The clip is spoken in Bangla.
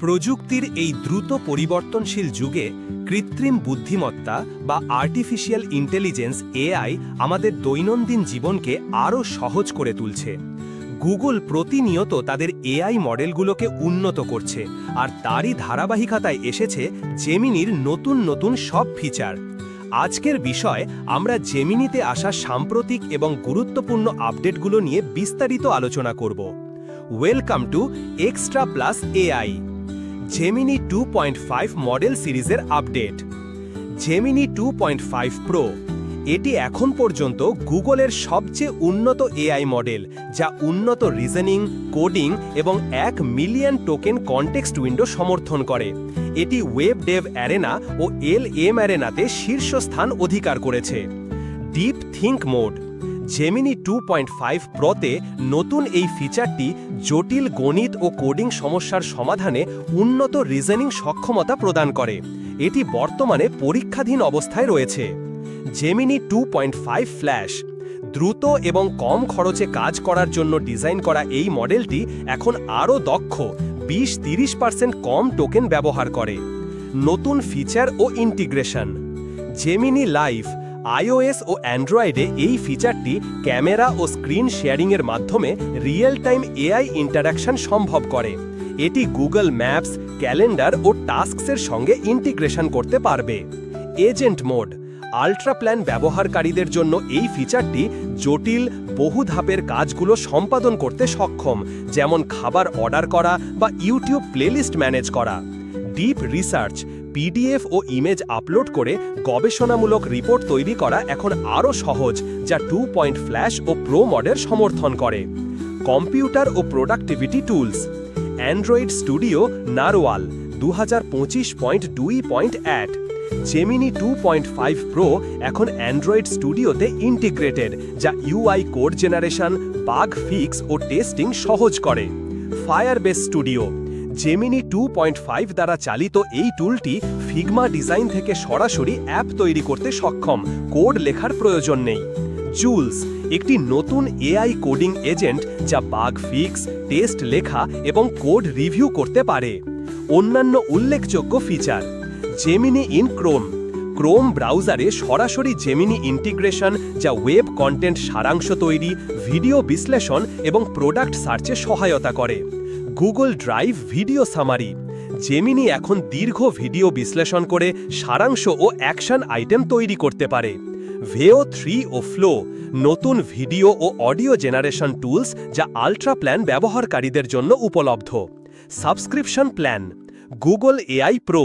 প্রযুক্তির এই দ্রুত পরিবর্তনশীল যুগে কৃত্রিম বুদ্ধিমত্তা বা আর্টিফিশিয়াল ইন্টেলিজেন্স এআই আমাদের দৈনন্দিন জীবনকে আরও সহজ করে তুলছে। গুগল প্রতিনিয়ত তাদের এআই মডেলগুলোকে উন্নত করছে আর তারই ধারাবাহিকতায় এসেছে জেমিনির নতুন নতুন সব ফিচার আজকের বিষয়, আমরা জেমিনিতে আসা সাম্প্রতিক এবং গুরুত্বপূর্ণ আপডেটগুলো নিয়ে বিস্তারিত আলোচনা করব। Welcome to extra plus AI Gemini two point five model সিরিজের update. Gemini two point five pro এটি এখন পর্যন্ত গুগলের সবচেয়ে উন্নত এআই মডেল, যা উন্নত রিজনিং কোডিং এবং এক মিলিয়ন টোকেন কনটেক্সট উইন্ডো সমর্থন করে। এটি ওয়েব ডেভ অ্যারেনা ও এল এম অ্যারেনাতে শীর্ষস্থান অধিকার করেছে। Deep think mode Gemini two point five প্রতে নতুন এই ফিচারটি জটিল গণিত ও কোডিং সমস্যার সমাধানে উন্নত রিজনিং সক্ষমতা প্রদান করে। এটি বর্তমানে পরীক্ষাধীন অবস্থায় রয়েছে। Gemini two point five flash দ্রুত এবং কম খরচে কাজ করার জন্য ডিজাইন করা এই মডেলটি এখন আরও দক্ষ বিশ তিরিশ পার্সেন্ট কম টোকেন ব্যবহার করে। নতুন ফিচার ও ইন্টিগ্রেশন জেমিনি লাইভ আইওএস ও অ্যান্ড্রয়েডে এই ফিচারটি ক্যামেরা ও স্ক্রিন শেয়ারিংয়ের মাধ্যমে রিয়েল টাইম এআই ইন্টারাকশন সম্ভব করে। এটি গুগল ম্যাপস ক্যালেন্ডার ও টাস্কসের সঙ্গে ইন্টিগ্রেশন করতে পারবে। এজেন্ট মোড আল্ট্রা প্ল্যান ব্যবহারকারীদের জন্য এই ফিচারটি জটিল, বহু ধাপের কাজগুলো সম্পাদন করতে সক্ষম, যেমন খাবার অর্ডার করা বা ইউটিউব প্লেলিস্ট ম্যানেজ করা। ডিপ রিসার্চ পিডিএফ ও ইমেজ আপলোড করে গবেষণামূলক রিপোর্ট তৈরি করা এখন আরও সহজ, যা টু পয়েন্ট ফ্ল্যাশ ও প্রো মডের সমর্থন করে। কম্পিউটার ও productivity tools. Android Studio Narwhal দু হাজার পঁচিশ পয়েন্ট দুই point at Gemini two point five pro এখন অ্যান্ড্রয়েড স্টুডিওতে ইন্টিগ্রেটেড, যা UI code generation, bug fix ও টেস্টিং সহজ করে। ফায়ারবেস স্টুডিও জেমিনি টু দ্বারা চালিত এই টুলটি ফিগমা ডিজাইন থেকে সরাসরি অ্যাপ তৈরি করতে সক্ষম। কোড লেখার প্রয়োজন নেই। জুলস একটি নতুন এআই কোডিং এজেন্ট যা বাগ ফিক্স টেস্ট লেখা এবং কোড রিভিউ করতে পারে। অন্যান্য উল্লেখযোগ্য feature Gemini in Chrome Chrome ব্রাউজারে সরাসরি জেমিনি ইন্টিগ্রেশন যা ওয়েব কন্টেন্ট সারাংশ তৈরি ভিডিও বিশ্লেষণ এবং প্রোডাক্ট সার্চে সহায়তা করে। Google Drive video summary. Gemini এখন দীর্ঘ ভিডিও বিশ্লেষণ করে সারাংশ ও অ্যাকশন আইটেম তৈরি করতে পারে। ভেও থ্রি ও ফ্লো নতুন ভিডিও ও অডিও জেনারেশন টুলস যা আল্ট্রা প্ল্যান ব্যবহারকারীদের জন্য উপলব্ধ। Subscription plan, Google AI pro.